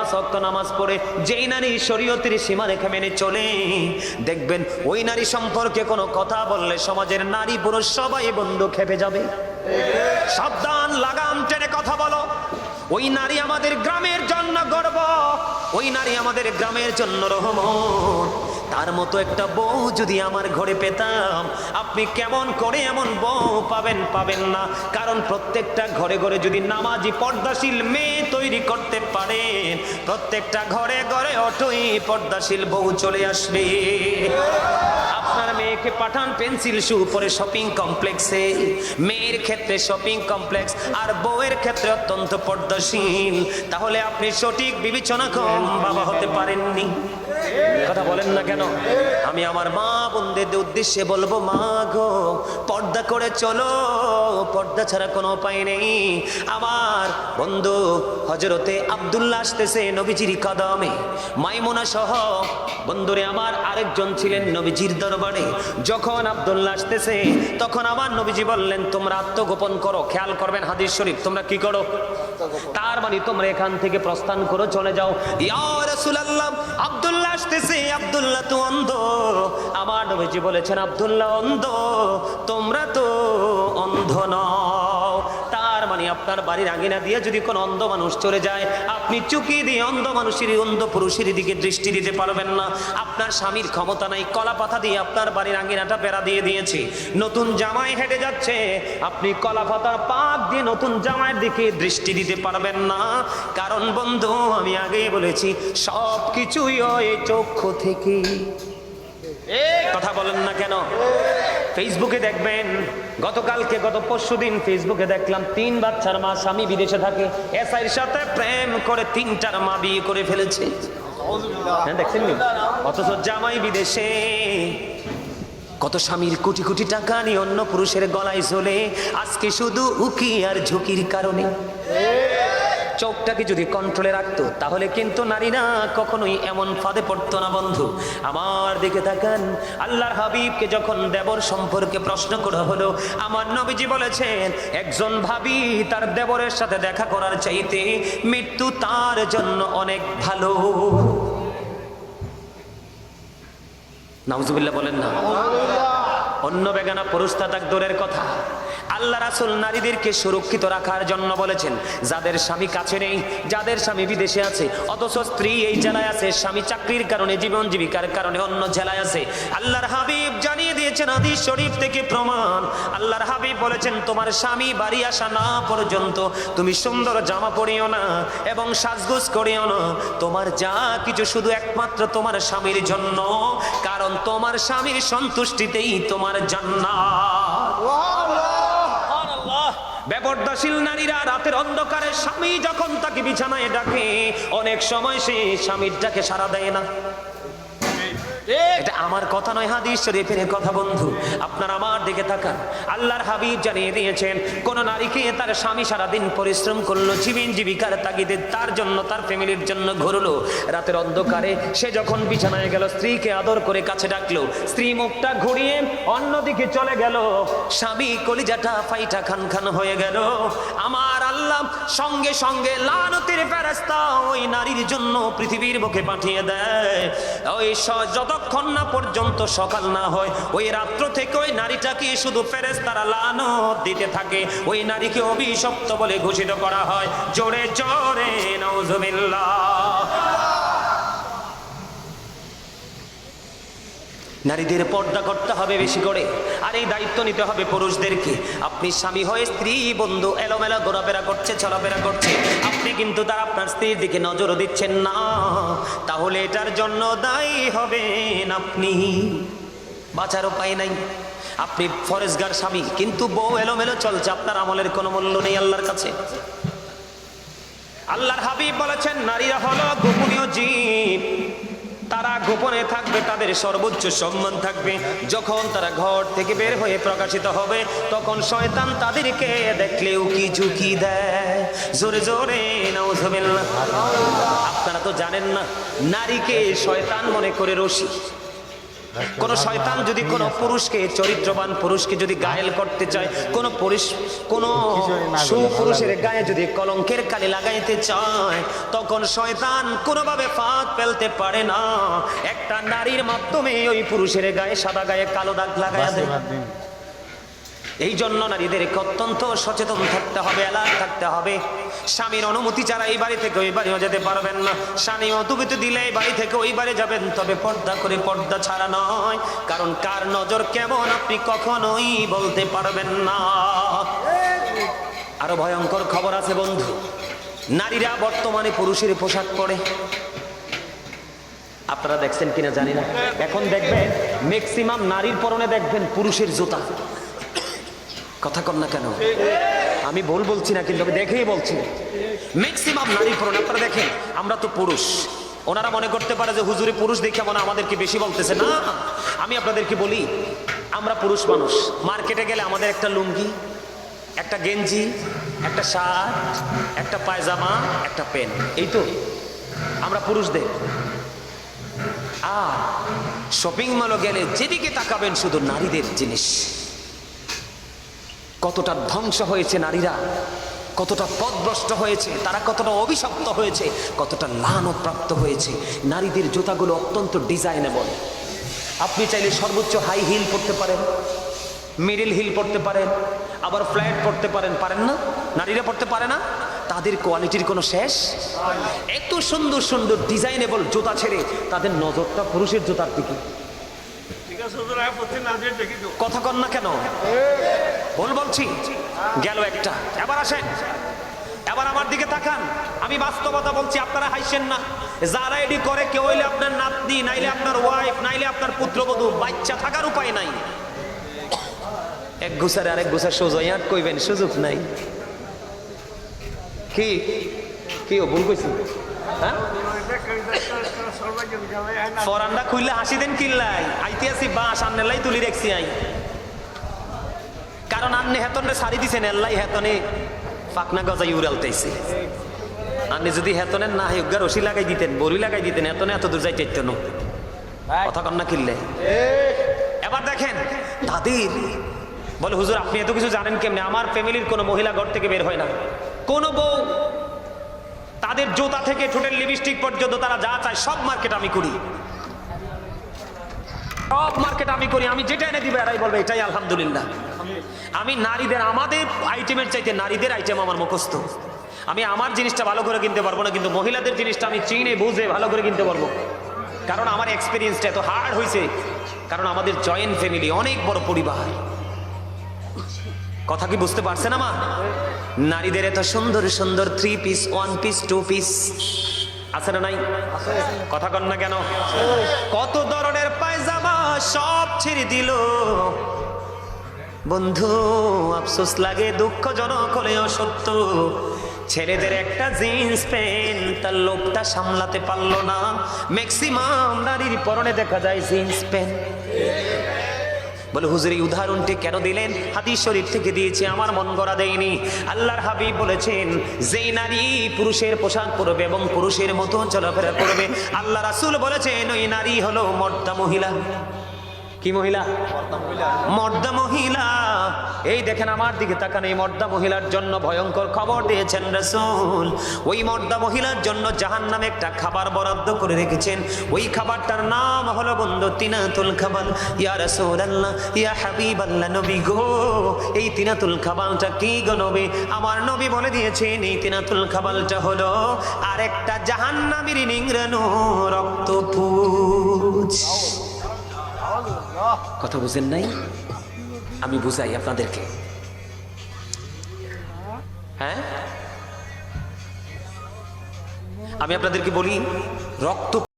পাঁচ অক্ত নামাজ পড়ে, যেই নারী শরীয়তির সীমারেখা মেনে চলে, দেখবেন ওই নারী সম্পর্কে কোনো কথা বললে সমাজের নারী পুরুষ সবাই বন্ধু খেপে যাবে। সাবধান, লাগাম টেনে কথা বলো। ওই নারী আমাদের গ্রামের জন্য গর্ব। ওই নারী আমাদের গ্রামের জন্য রহমত। তার মতো একটা বউ যদি আমার ঘরে পেতাম, আপনি কেমন করে এমন বউ পাবেন পাবেন না। কারণ প্রত্যেকটা ঘরে ঘরে যদি নামাজি পর্দাশীল মেয়ে তৈরি করতে পারেন প্রত্যেকটা ঘরে ঘরে অটোই পর্দাশীল বউ চলে আসবে। মেয়েকে পাঠান পেন্সিল শু পরে শপিং কমপ্লেক্সে মেয়ের ক্ষেত্রে শপিং কমপ্লেক্স আর বউয়ের ক্ষেত্রে অত্যন্ত পর্দাশীল। তাহলে আপনি সঠিক বিবেচনা কম বাবা হতে পারেননি। কথা বলেন না কেন? আমি আমার মা বোনদের উদ্দেশ্যে বলব মা গো পর্দা করে চলো। পর্দা ছাড়া কোনো উপায় নেই। আমার বন্ধু হজরতে আব্দুল্লাহ আসতেছে নবীজির কদমে। মাইমুনা সহ বন্ধুরে আমার আরেকজন ছিলেন নবীজির দরবারে। যখন আব্দুল্লাহ আসতেছে তখন আমার নবীজি বললেন তোমরা আত্মগোপন করো খেয়াল করবেন হাদিস শরীফ তোমরা কি করো? তার মানে তোমরা এখান থেকে প্রস্থান করো চলে যাও। ইয়া রাসূলুল্লাহ আব্দুল্লাহ আসতেছে আবদুল্লাহ তো অন্ধ। আমার নবীজি বলেছেন আবদুল্লাহ অন্ধ তোমরা তো অন্ধ মানে আপনার বাড়ির আঙিনা দিয়ে যদি কোনো অন্ধ মানুষ চলে যায় আপনি চুকি দিয়ে অন্ধ মানুষের অন্ধ পুরুষের দিকে দৃষ্টি দিতে পারবেন না। আপনার স্বামীর ক্ষমতা নাই কলা পাতা দিয়ে আপনার বাড়ির আঙিনাটা বেড়া দিয়ে দিয়েছে। নতুন জামাই হেঁটে যাচ্ছে আপনি কলা পাতার পাক দিয়ে নতুন জামাইয়ের দিকে দৃষ্টি দিতে পারবেন না। কারণ বন্ধু আমি আগেই বলেছি সব কিছুই হয় চক্ষু থেকে। কথা বলেন না কেন? ফেসবুকে দেখবেন, গতকালকে, গত পরশু দিন ফেসবুকে দেখলাম, তিন বাচ্চার মা স্বামী বিদেশে থাকে। এসআইয়ের সাথে প্রেম করে তিনটার মা বিয়ে করে ফেলেছে। হ্যাঁ দেখছেন অথচ জামাই বিদেশে। কত স্বামীর কোটি কোটি টাকা নিয়ে অন্য পুরুষের গলায় চলে আজকে শুধু উকি আর ঝুঁকির কারণে। চোখটাকে যদি কন্ট্রোলে রাখতো, তাহলে কিন্তু নারীরা কখনোই এমন ফাঁদে পড়তো না, বন্ধু। আমার দিকে তাকান। আল্লাহর হাবিবকে যখন দেবর সম্পর্কে প্রশ্ন করা হলো, আমার নবীজি বলেছেন, একজন ভাবি তার দেবরের সাথে দেখা করার চাইতে মৃত্যু তার জন্য অনেক ভালো। নাউজুবিল্লাহ বলেন না। অন্য বেগানা পুরুষ দূরের কথা। আল্লাহ রাসুল নারীদেরকে সুরক্ষিত রাখার জন্য বলেছেন, যাদের স্বামী কাছে নেই, যাদের স্বামী বিদেশে আছে, অথচ স্ত্রী এই জেলায় আছে, স্বামী চাকরির কারণে, জীবন জীবিকার কারণে অন্য জেলায় আছে। আল্লাহর হাবিব জানিয়ে দিয়েছেন হাদিস শরীফ থেকে প্রমাণ। আল্লাহর হাবিব বলেছেন, তোমার স্বামী বাড়ি আসা না পর্যন্ত তুমি সুন্দর জামা পরিও না এবং সাজগোজ করিও না। তোমার যা কিছু শুধু একমাত্র তোমার স্বামীর জন্য, কারণ তোমার স্বামীর সন্তুষ্টিতেই তোমার জান্নাত। বেপর্দাশীল নারীরা রাতের অন্ধকারে স্বামী যখন তাকে বিছানায় ডাকে অনেক সময় সে স্বামীর ডাকে সারা দেয় না। আমার কথা নয়, হাদিস শরীফের কথা বন্ধু। আপনার আমার দিকে তাকান। আল্লাহর হাবিব জানিয়ে দিয়েছেন, কোন নারীকে তার স্বামী সারাদিন পরিশ্রম করল, জীবন জীবিকার তাগিদে তার জন্য, তার ফ্যামিলির জন্য ঘুরলো। রাতের অন্ধকারে সে যখন বিছানায় গেল, স্ত্রীকে আদর করে কাছে ডাকলো। স্ত্রী মুখটা ঘুরিয়ে অন্যদিকে চলে গেল। স্বামী কলিজাটা ফাইটা খান খান হয়ে গেল। আমার আল্লাহ সঙ্গে সঙ্গে লানতের ফেরেস্তা ওই নারীর জন্য পৃথিবীর বুকে পাঠিয়ে দেয়। ওই যতক্ষণ না পর্যন্ত সকাল না হয়, ওই রাত্র থেকে ওই নারীটাকে শুধু ফেরেস্তারা লানত দিতে থাকে? ওই নারীকে অভিশপ্ত বলে ঘোষিত করা হয়। জোরে জোরে নারীদের পর্দা করতে হবে বেশি করে, আর এই দায়িত্ব নিতে হবে পুরুষদেরকে। আপনি স্বামী হয়ে স্ত্রী, বন্ধু, এলোমেলা, ঘোরাফেরা করছে, চলাফেরা করছে। আপনি কিন্তু তার আপনার স্ত্রীর দিকে নজরও দিচ্ছেন না। তাহলে এটার জন্য দায়ী হবেন আপনি। বাঁচার উপায় নাই। আপনি ফরেজগার স্বামী, কিন্তু বউ এলোমেলো চলছে, আপনার আমলের কোনো মূল্য নেই আল্লাহর কাছে। আল্লাহর হাবিব বলেছেন, নারীরা হলো গোপনীয় জীব। তারা গোপনে থাকবে, তাদের সর্বোচ্চ সম্মান থাকবে। যখন তারা ঘর থেকে বের হয়ে প্রকাশিত হবে, তখন শয়তান তাদেরকে দেখলে উকি ঝুঁকি দেয়? জোরে জোরে, নাউজুবিল্লাহ। আপনারা তো জানেন না, নারীকে শয়তান মনে করে রশি। কোন শয়তান যদি কোন পুরুষকে চরিত্রবান পুরুষকে যদি গায়েল করতে চায় কোন পুরুষ কোন সুপুরুষের গায়ে যদি কলঙ্কের কালি লাগাইতে চায় তখন শয়তান কোনোভাবে ফাঁক ফেলতে পারে না। একটা নারীর মাধ্যমে ওই পুরুষের গায়ে সাদা গায়ে কালো দাগ লাগাই দেয়। এই জন্য নারীদেরকে অত্যন্ত সচেতন থাকতে হবে অ্যালার্ট থাকতে হবে। স্বামীর অনুমতি ছাড়া এই বাড়ি থেকে ওই বাড়িও যেতে পারবেন না। স্বামী অনুমতি দিলে এই বাড়ি থেকে ওই বাড়ি যাবেন, তবে পর্দা করে পর্দা ছাড়া নয়। কারণ কার নজর কেমন আপনি কখনোই বলতে পারবেন না। আরও ভয়ঙ্কর খবর আছে বন্ধু। নারীরা বর্তমানে পুরুষের পোশাক পরে। আপনারা দেখছেন কিনা জানি না। এখন দেখবেন ম্যাক্সিমাম নারীর পরনে দেখবেন পুরুষের জুতা। কথা কন না কেন? আমি ভুল বলছি না, কিন্তু আমি দেখেই বলছি। ম্যাক্সিমাম নারী পরনে আপনারা দেখেন, আমরা তো পুরুষ। ওনারা মনে করতে পারে যে, হুজুরি পুরুষ দেখে মনে আমাদেরকে বেশি বলতেছে। না, আমি আপনাদেরকে বলি, আমরা পুরুষ মানুষ। মার্কেটে গেলে আমাদের একটা লুঙ্গি, একটা গেঞ্জি, একটা শার্ট, একটা পায়জামা, একটা পেন এই তো, আমরা পুরুষদের। আর শপিং মলে গেলে যেদিকে তাকাবেন, শুধু নারীদের জিনিস। কতটা ধ্বংস হয়েছে নারীরা? কতটা পদভ্রষ্ট হয়েছে? তারা কতটা অভিশপ্ত হয়েছে? কতটা লানত প্রাপ্ত হয়েছে? নারীদের জুতাগুলো অত্যন্ত ডিজাইনেবল। আপনি চাইলে সর্বোচ্চ হাই হিল পড়তে পারেন মিডিল হিল পড়তে পারেন আবার ফ্ল্যাট পড়তে পারেন। পারেন না? নারীরা পড়তে পারে না? তাদের কোয়ালিটির কোনো শেষ? এত সুন্দর সুন্দর ডিজাইনেবল জুতা ছেড়ে তাদের নজরটা পুরুষের জুতার দিকে। কথা কন না কেন? ভুল বলছি। গেল একটা। এবার আসেন। এবার আমার দিকে তাকান। আমি বাস্তবতা বলছি, আপনারা হাসছেন না। যারা এডি করে, কেউ হইলে আপনার নাতনি, নাইলে আপনার ওয়াইফ নাইলে আপনার পুত্রবধূ, বাচ্চা থাকার উপায় নাই। এক গুছারে আরেক গুছার সোজা ইয়াট কইবেন, সুযোগ নাই। কি? কি ও, ভুল কইছি হ্যাঁ? ফরান্ডা খুললে হাসি দেন কিল্লাই। আইতে আসি বাস আন্নেলাই তুলি রেখছি আই। কারণ হেতনে সারি দিছেন এল্লাই হেতনে পাকনা গজাই উড়ালতেছে। আপনি যদি হেতনে না হেগা রশি লাগাই দিতেন বড়ি লাগাই দিতেন হেতনে এত দূর যাইতে কথা কন না কিনলে এবার দেখেন তাদের বলে হুজুর আপনি এত কিছু জানেন কেমনে? আমার ফ্যামিলির কোনো মহিলা ঘর থেকে বের হয় না। কোনো বউ তাদের জুতা থেকে ঠোঁটের লিপস্টিক পর্যন্ত তারা যা চায় সব মার্কেট আমি করি। সব মার্কেট আমি করি আমি যেটা এনে দিবে এরাই বলবে এটাই আলহামদুলিল্লাহ। আমি নারীদের, আমাদের আইটেমের চাইতে নারীদের আইটেম আমার মুখস্থ। আমি আমার জিনিসটা ভালো করে কিনতে পারব না, কিন্তু মহিলাদের জিনিসটা আমি চিনে, বুঝে, ভালো করে কিনতে পারব। কারণ আমার এক্সপিরিয়েন্সটা এত হার্ড হয়েছে কারণ আমাদের জয়েন্ট ফ্যামিলি অনেক বড় পরিবার। কথা কি বুঝতে পারছেন আমার নারীদের এত সুন্দর সুন্দর three piece one piece two piece আছে না নাই? কথা কন না কেন? কত ধরনের পায়জামা সব ছেড়ে দিল। বন্ধু, আফসোস লাগে, দুঃখজনক হলেও সত্য। ছেলেদের একটা জিন্স প্যান্ট, তার লোকটা সামলাতে পারল না। ম্যাক্সিমাম নারীর পরনে দেখা যায় জিন্স প্যান্ট। বলে, হুজুর, এই উদাহরণটি কেন দিলেন? হাদিস শরীফ থেকে দিয়েছে, আমার মন গড়া দেয়নি। আল্লাহর হাবিব বলেছেন, যেই নারী পুরুষের পোশাক পরবে এবং পুরুষের মতো চলাফেরা করবে, আল্লাহ রাসুল বলেছেন, ওই নারী হলো মর্দা মহিলা। কি মহিলা? মর্দা মহিলা। এই দেখেন আমার দিকে তাকান এই মর্দা মহিলার জন্য ভয়ঙ্কর খবর দিয়েছেন রসুল। ওই মর্দা মহিলার জন্য জাহান নামে একটা খাবার বরাদ্দ করে রেখেছেন। ওই খাবারটার নাম হলো বন্ধু তিনাতুল খাবার ইয়া রসুল আল্লাহ ইয়া হাবিব আল্লাহ নবী গো। এই তিনাতুল খাবারটা কি গো নবী? আমার নবী বলে দিয়েছেন এই তিনাতুল খাবারটা হলো আরেকটা জাহান নামের নিংরানো রক্তপুজ। কথা বুঝেন নাই? আমি বুঝাই আপনাদেরকে। হ্যাঁ? আমি আপনাদেরকে বলি রক্ত